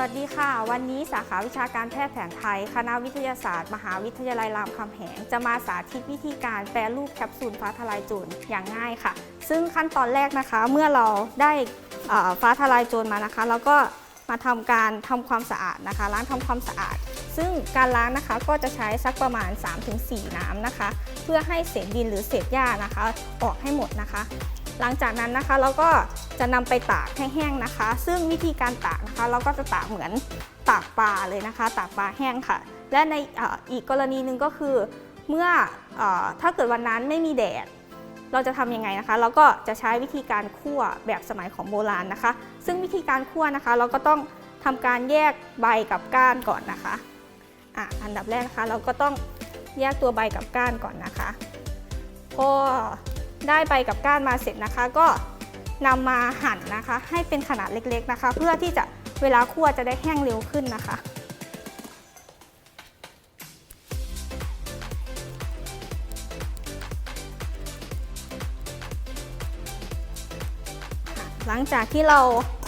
วัสดีค่ะ วันนี้สาขาวิชาการแพทย์แผนไทย คณะวิทยาศาสตร์ มหาวิทยาลัยรามคำแหง จะมาสาธิตวิธีการแปรรูปแคปซูลฟ้าทลายโจรอย่างง่ายค่ะ ซึ่งขั้นตอนแรกนะคะ เมื่อเราได้ฟ้าทลายโจรมานะคะเราก็มาทำการทำความสะอาดนะคะ ล้างทำความสะอาด ซึ่งการล้างนะคะก็จะใช้สักประมาณ 3-4 น้ำนะคะ เพื่อให้เศษดินหรือเศษหญ้านะคะ ออกให้หมดนะคะ หลังจากนั้นนะคะเราก็จะนำไปตากให้แห้งนะคะ ซึ่งวิธีการตากนะคะ เราก็จะตากเหมือนตากปลาเลยนะคะ ตากปลาแห้งค่ะ และในออีกกรณีหนึ่งก็คือ เมื่อออถ้าเกิดวันนั้นไม่มีแดด เราจะทำยังไงนะคะ เราก็จะใช้วิธีการคั่วแบบสมัยของโบราณนะคะ ซึ่งวิธีการคั่วนะคะ เราก็ต้องทำการแยกใบกับก้านก่อนนะคะอะอันดับแรกนะคะ เราก็ต้องแยกตัวใบกับก้านก่อนนะคะพอ ได้ใบกับก้านมาเสร็จนะคะ ก็นำมาหั่นนะคะ ให้เป็นขนาดเล็กๆนะคะ เพื่อที่จะเวลาคั่วจะได้แห้งเร็วขึ้นนะคะหลังจากที่เรา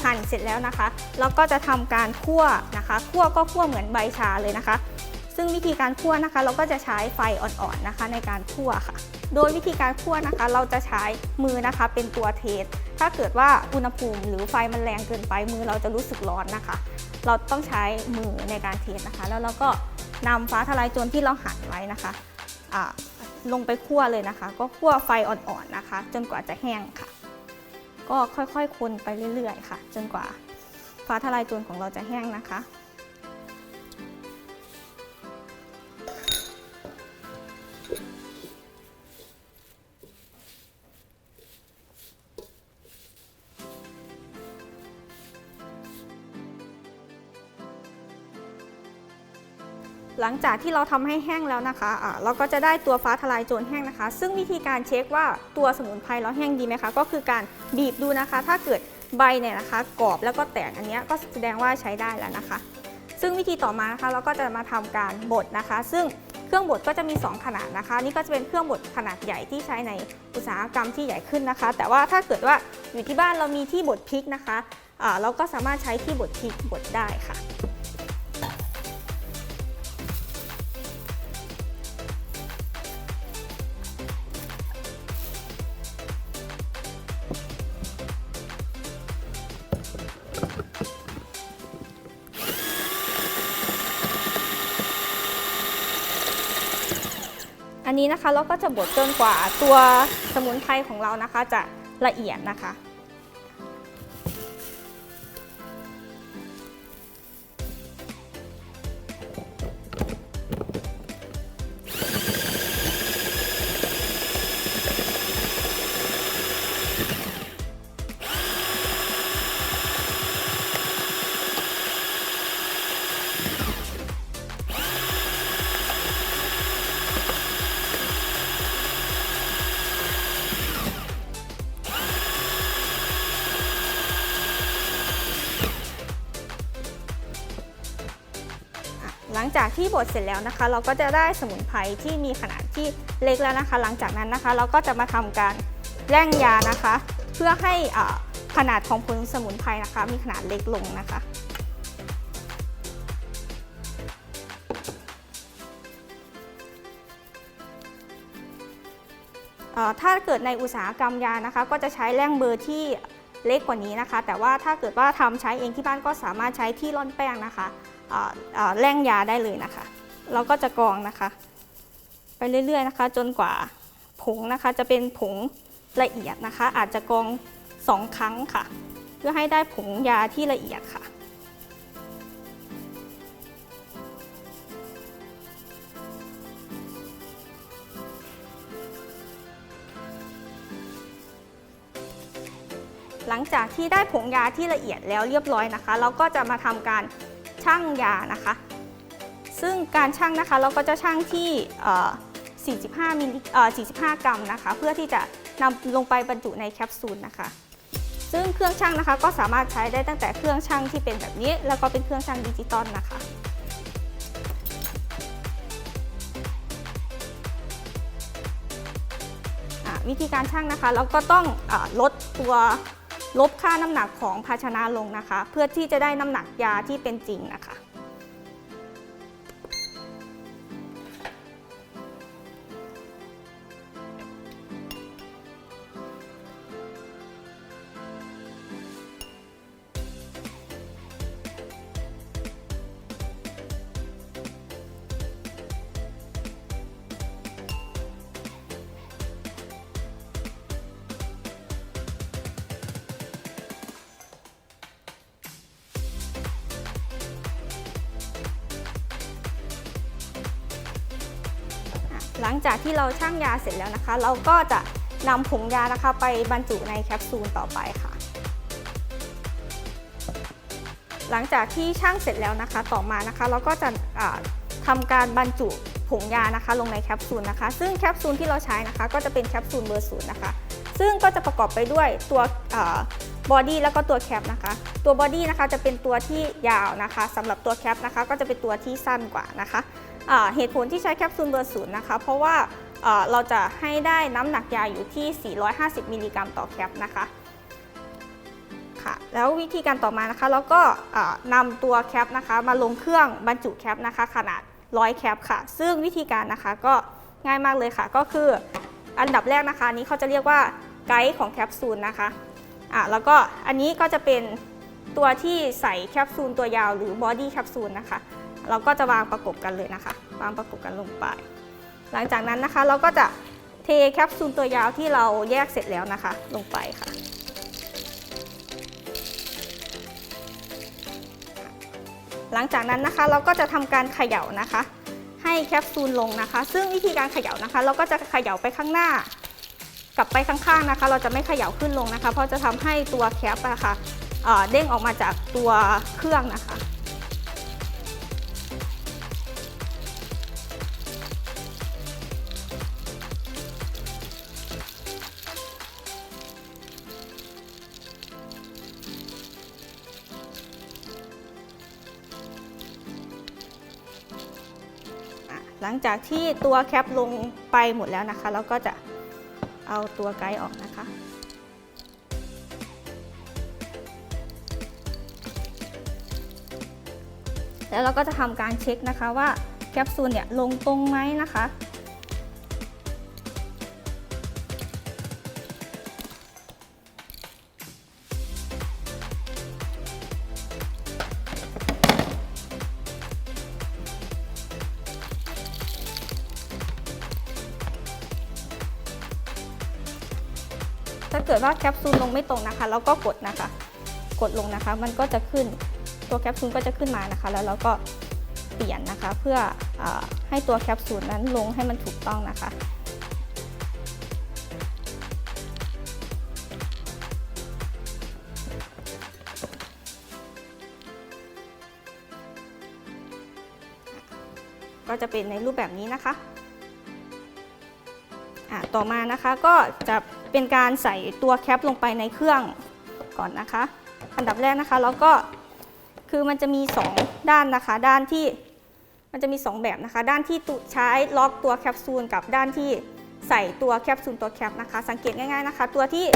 หั่นเสร็จแล้วนะคะ เราก็จะทำการคั่วนะคะ คั่วก็คั่วเหมือนใบชาเลยนะคะ ซึ่งวิธีการคั่วนะคะ เราก็จะใช้ไฟอ่อนๆนะคะ ในการคั่วค่ะ โดยวิธีการคั่วนะคะ เราจะใช้มือนะคะ เป็นตัวเทสถ้าเกิดว่าอุณหภูมิหรือไฟมันแรงเกินไปมือเราจะรู้สึกร้อนนะคะ เราต้องใช้มือในการเทสนะคะ แล้วเราก็นำฟ้าทลายโจรที่เราหั่นไว้นะคะลงไปคั่วเลยนะคะ ก็คั่วไฟอ่อนๆนะคะ จนกว่าจะแห้งค่ะ ก็ค่อยๆคนไปเรื่อยๆ ค่ะ จนกว่าฟ้าทลายโจรของเราจะแห้งนะคะ หลังจากที่เราทำให้แห้งแล้วนะคะอ่าเราก็จะได้ตัวฟ้าทลายโจรแห้งนะคะ ซึ่งวิธีการเช็คว่าตัวสมุนไพรเราแห้งดีไหมคะ ก็คือการบีบดูนะคะ ถ้าเกิดใบเนี่ยนะคะกรอบแล้วก็แตกอันนี้ก็แสดงว่าใช้ได้แล้วนะคะ ซึ่งวิธีต่อมานะคะเราก็จะมาทำการบดนะคะ ซึ่งเครื่องบดก็จะมี 2 ขนาดนะคะ นี่ก็จะเป็นเครื่องบดขนาดใหญ่ที่ใช้ในอุตสาหกรรมที่ใหญ่ขึ้นนะคะ แต่ว่าถ้าเกิดว่าอยู่ที่บ้านเรามีที่บดพริกนะคะอ่าเราก็สามารถใช้ที่บดพริกบดได้ค่ะ อันนี้นะคะเราก็จะบดจนกว่าตัวสมุนไพรของเรานะคะจะละเอียดนะคะ จากที่บดเสร็จแล้วนะคะ เราก็จะได้สมุนไพรที่มีขนาดที่เล็กแล้วนะคะ หลังจากนั้นนะคะ เราก็จะมาทำการแร่งยานะคะ เพื่อให้อ่าขนาดของผลสมุนไพรนะคะ มีขนาดเล็กลงนะคะอ่อถ้าเกิดในอุตสาหกรรมยานะคะ ก็จะใช้แร่งเบอร์ที่เล็กกว่านี้นะคะ แต่ว่าถ้าเกิดว่าทำใช้เองที่บ้านก็สามารถใช้ที่ร่อนแป้งนะคะ แร่งยาได้เลยนะคะ เราก็จะกรองนะคะ ไปเรื่อยๆนะคะ จนกว่าผงนะคะจะเป็นผงละเอียดนะคะ อาจจะกรองสองครั้งค่ะ เพื่อให้ได้ผงยาที่ละเอียดค่ะหลังจากที่ได้ผงยาที่ละเอียดแล้วเรียบร้อยนะคะ เราก็จะมาทำการ ชั่งยานะคะ ซึ่งการชั่งนะคะเราก็จะชั่งที่ 45มิลลิเอ่อ45 กรัมนะคะ เพื่อที่จะนำลงไปบรรจุในแคปซูลนะคะ ซึ่งเครื่องชั่งนะคะก็สามารถใช้ได้ตั้งแต่เครื่องชั่งที่เป็นแบบนี้ แล้วก็เป็นเครื่องชั่งดิจิตอลนะคะวิธีการชั่งนะคะ เราก็ต้องอลดตัว ลบค่าน้ำหนักของภาชนะลงนะคะ เพื่อที่จะได้น้ำหนักยาที่เป็นจริงนะคะ หลังจากที่เราชั่งยาเสร็จแล้วนะคะ เราก็จะนำผงยานะคะ ไปบรรจุในแคปซูลต่อไปค่ะ หลังจากที่ชั่งเสร็จแล้วนะคะ ต่อมานะคะ เราก็จะทำาการบรรจุผงยานะคะ ลงในแคปซูลนะคะ ซึ่งแคปซูลที่เราใช้นะคะ ก็จะเป็นแคปซูลเบอร์ศูนย์นะคะ ซึ่งก็จะประกอบไปด้วยตัวบอดี้แล้วก็ตัวแคปนะคะ ตัวบอดี้นะคะจะเป็นตัวที่ยาวนะคะสำหรับตัวแคปนะคะ ก็จะเป็นตัวที่สั้นกว่านะคะ เหตุผลที่ใช้แคปซูลเบอร์ศูนย์นะคะ เพราะว่าเราจะให้ได้น้ำหนักยาอยู่ที่ 450 มิลลิกรัมต่อแคปนะคะค่ะแล้ววิธีการต่อมานะคะเราก็นำตัวแคปนะคะมาลงเครื่องบรรจุแคปนะคะขนาด 100 แคปค่ะ ซึ่งวิธีการนะคะก็ง่ายมากเลยค่ะ ก็คืออันดับแรกนะคะนี้เขาจะเรียกว่าไกด์ของแคปซูลนะคะอ่าแล้วก็อันนี้ก็จะเป็นตัวที่ใส่แคปซูลตัวยาวหรือบอดี้แคปซูลนะคะ เราก็จะวางประกบกันเลยนะคะ วางประกบกันลงไป หลังจากนั้นนะคะ เราก็จะเทแคปซูลตัวยาวที่เราแยกเสร็จแล้วนะคะ ลงไปค่ะ หลังจากนั้นนะคะเราก็จะทำการเขย่านะคะ ให้แคปซูลลงนะคะ ซึ่งวิธีการเขย่านะคะ เราก็จะเขย่าไปข้างหน้ากลับไปข้างๆนะคะ เราจะไม่เขย่าขึ้นลงนะคะ เพราะจะทำให้ตัวแคปอะค่ะเอ่อเด้งออกมาจากตัวเครื่องนะคะ จากที่ตัวแคปลงไปหมดแล้วนะคะ เราก็จะเอาตัวไกด์ออกนะคะ แล้วเราก็จะทำการเช็คนะคะว่าแคปซูลเนี่ยลงตรงไหมนะคะ ถ้าเกิดว่าแคปซูลลงไม่ตรงนะคะ เราก็กดนะคะ กดลงนะคะ มันก็จะขึ้นตัวแคปซูลก็จะขึ้นมานะคะ แล้วเราก็เปลี่ยนนะคะ เพื่ออให้ตัวแคปซูลนั้นลงให้มันถูกต้องนะคะก็จะเป็นในรูปแบบนี้นะคะ อะต่อมานะคะก็จะเป็นการใส่ตัวแคปลงไปในเครื่องก่อนนะคะ อันดับแรกนะคะแล้วก็คือมันจะมี 2 ด้านนะคะ ด้านที่มันจะมี 2 แบบนะคะ ด้านที่ตุใช้ล็อกตัวแคปซูลกับด้านที่ใส่ตัวแคปซูลตัวแคปนะคะ สังเกตง่ายๆนะคะ ตัวที่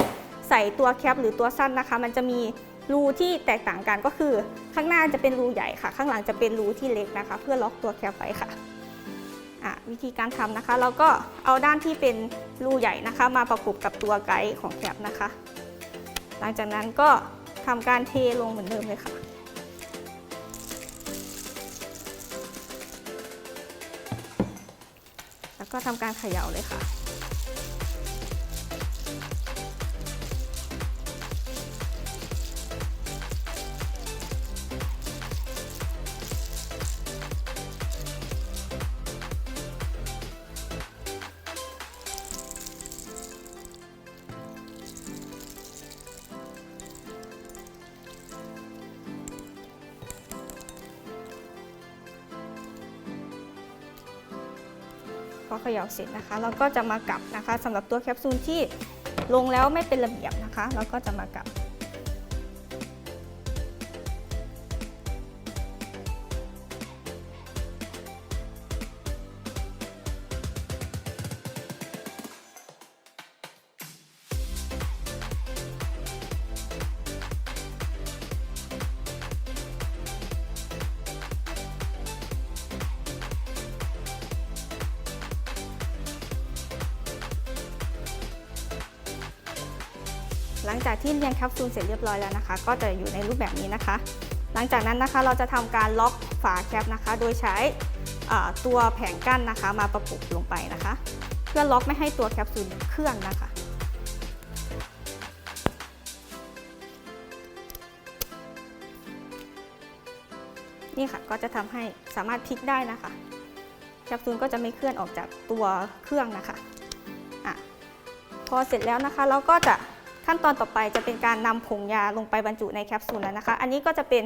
ใส่ตัวแคปหรือตัวสั้นนะคะ มันจะมีรูที่แตกต่างกันก็คือ ข้างหน้าจะเป็นรูใหญ่ค่ะ ข้างหลังจะเป็นรูที่เล็กนะคะ เพื่อล็อกตัวแคปไว้ค่ะอะ วิธีการทำนะคะ เราก็เอาด้านที่เป็นรูใหญ่นะคะ มาประกบกับตัวไกด์ของแคปนะคะ หลังจากนั้นก็ทำการเทลงเหมือนเดิมเลยค่ะแล้วก็ทำการเขย่าเลยค่ะ อเขย่าเสร็จนะคะ เราก็จะมากลับนะคะสำหรับตัวแคปซูลที่ลงแล้วไม่เป็นระเบียบนะคะ เราก็จะมากลับ หลังจากที่เรียงแคปซูลเสร็จเรียบร้อยแล้วนะคะ ก็จะอยู่ในรูปแบบนี้นะคะ หลังจากนั้นนะคะเราจะทำการล็อกฝาแคปนะคะ โดยใช้ตัวแผงกั้นนะคะ มาประกบลงไปนะคะ เพื่อล็อกไม่ให้ตัวแคปซูลเคลื่อนนะคะนี่ค่ะก็จะทำให้สามารถพลิกได้นะคะแคปซูลก็จะไม่เคลื่อนออกจากตัวเครื่องนะคะอะพอเสร็จแล้วนะคะ เราก็จะ ขั้นตอนต่อไปจะเป็นการนำผงยาลงไปบรรจุในแคปซูลแล้วนะคะ อันนี้ก็จะเป็น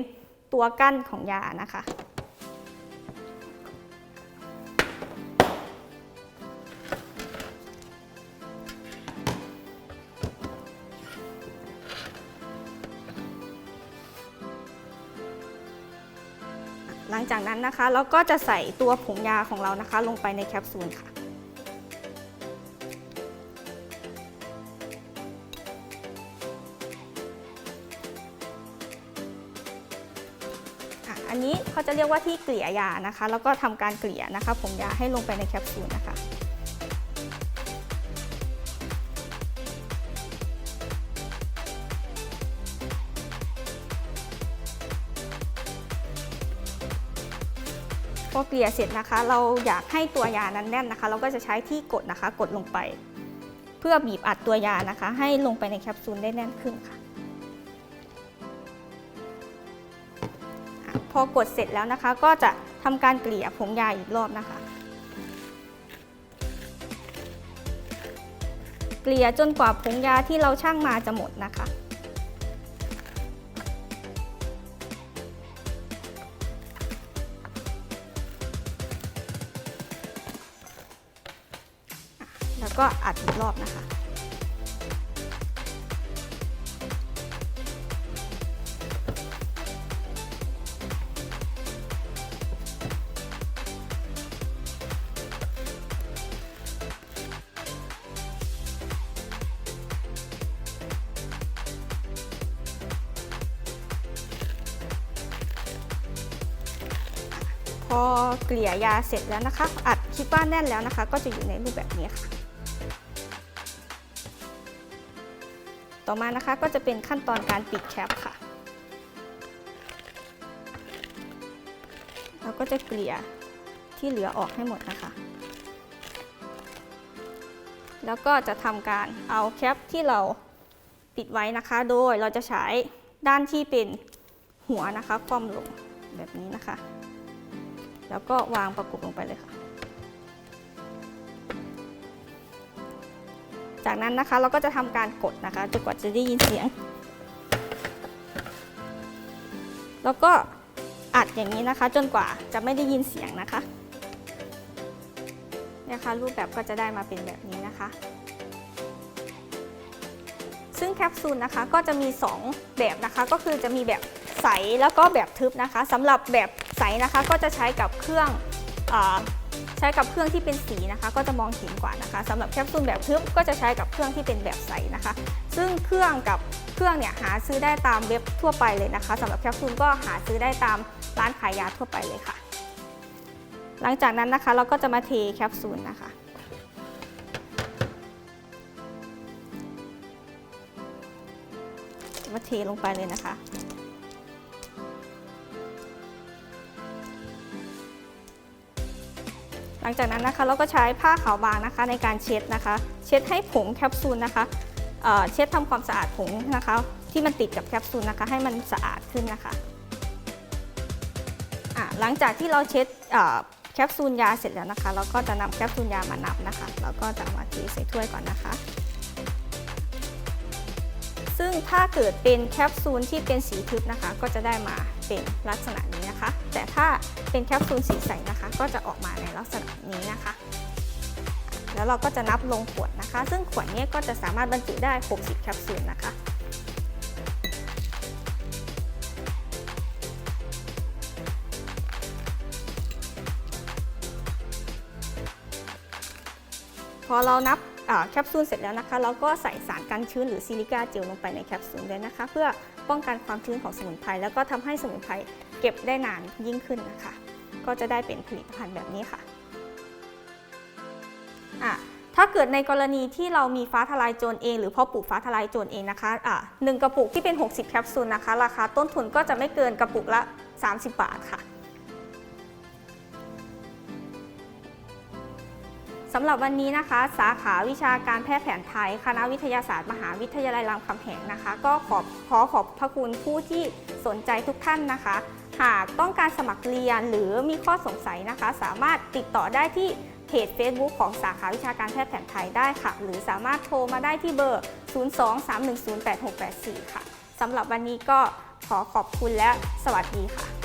ตัวกั้นของยานะคะ หลังจากนั้นนะคะเราก็จะใส่ตัวผงยาของเรานะคะ ลงไปในแคปซูลค่ะอะ จะเรียกว่าที่เกลี่ยยานะคะ แล้วก็ทำการเกลี่ยนะคะผงยาให้ลงไปในแคปซูลนะคะพอเกลี่ยเสร็จนะคะ เราอยากให้ตัวยานั้นแน่นนะคะ เราก็จะใช้ที่กดนะคะ กดลงไป เพื่อบีบอัดตัวยานะคะ ให้ลงไปในแคปซูลได้แน่นขึ้นค่ะ พอกดเสร็จแล้วนะคะ ก็จะทำการเกลี่ยผงยาอีกรอบนะคะ เกลี่ยจนกว่าผงยาที่เราชั่งมาจะหมดนะคะแล้วก็อัดอีกรอบนะคะ พอเกลี่ยยาเสร็จแล้วนะคะ อัดคิดว่าแน่นแล้วนะคะ ก็จะอยู่ในรูปแบบนี้ค่ะ ต่อมานะคะก็จะเป็นขั้นตอนการปิดแคปค่ะ เราก็จะเกลี่ยที่เหลือออกให้หมดนะคะ แล้วก็จะทำการเอาแคปที่เราปิดไว้นะคะ โดยเราจะใช้ด้านที่เป็นหัวนะคะคว่ำลงแบบนี้นะคะ แล้วก็วางประกบลงไปเลยค่ะ จากนั้นนะคะเราก็จะทำการกดนะคะจนกว่าจะได้ยินเสียง แล้วก็อัดอย่างนี้นะคะ จนกว่าจะไม่ได้ยินเสียงนะคะเนี่ยค่ะรูปแบบก็จะได้มาเป็นแบบนี้นะคะ ซึ่งแคปซูลนะคะก็จะมี 2 แบบนะคะ ก็คือจะมีแบบใสแล้วก็แบบทึบนะคะสำหรับแบบ ใสนะคะ ก็จะใช้กับเครื่องอใช้กับเครื่องที่เป็นสีนะคะ ก็จะมองเห็นกว่านะคะสำหรับแคปซูลแบบทึบก็จะใช้กับเครื่องที่เป็นแบบใสนะคะ ซึ่งเครื่องกับเครื่องเนี่ยหาซื้อได้ตามเว็บทั่วไปเลยนะคะสำหรับแคปซูลก็หาซื้อได้ตามร้านขายยาทั่วไปเลยค่ะ หลังจากนั้นนะคะเราก็จะมาเทแคปซูลนะคะมาเทลงไปเลยนะคะ หลังจากนั้นนะคะเราก็ใช้ผ้าขาวบางนะคะในการเช็ดนะคะ เช็ดให้ผงแคปซูลนะคะเเช็ดทำความสะอาดผงนะคะ ที่มันติดกับแคปซูลนะคะ ให้มันสะอาดขึ้นนะคะะหลังจากที่เราเช็ดแคปซูลยาเสร็จแล้วนะคะ เราก็จะนำแคปซูลยามานับนะคะ แล้วก็จะมาเทใส่ถ้วยก่อนนะคะ ซึ่งถ้าเกิดเป็นแคปซูลที่เป็นสีทึบนะคะ ก็จะได้มาเป็นลักษณะนี้นะคะ แต่ถ้าเป็นแคปซูลสีใสนะคะ ก็จะออกมาในลักษณะนี้นะคะ แล้วเราก็จะนับลงขวดนะคะ ซึ่งขวดนี้ก็จะสามารถบรรจุได้ 60 แคปซูลนะคะพอเรานับ แคปซูลเสร็จแล้วนะคะ เราก็ใส่สารกันชื้นหรือซิลิก้าเจลลงไปในแคปซูลเลยนะคะ เพื่อป้องกันความชื้นของสมุนไพรแล้วก็ทำให้สมุนไพรเก็บได้นานยิ่งขึ้นนะคะ ก็จะได้เป็นผลิตภัณฑ์แบบนี้ค่ะอะถ้าถ้าเกิดในกรณีที่เรามีฟ้าทลายโจรเองหรือพ่อปลูกฟ้าทลายโจรเองนะคะอะหนึ่งกระปุกที่เป็น 60 แคปซูลนะคะ ราคาต้นทุนก็จะไม่เกินกระปุกละ 30 บาทค่ะ สำหรับวันนี้นะคะ สาขาวิชาการแพทย์แผนไทย คณะวิทยาศาสตร์มหาวิทยาลัยรามคำแหงนะคะ ก็ขอขอขอบพระคุณผู้ที่สนใจทุกท่านนะคะ หากต้องการสมัครเรียนหรือมีข้อสงสัยนะคะ สามารถติดต่อได้ที่เพจ Facebook ของสาขาวิชาการแพทย์แผนไทยได้ค่ะ หรือสามารถโทรมาได้ที่เบอร์ 023108684 ค่ะสำหรับวันนี้ก็ขอขอบคุณและสวัสดีค่ะ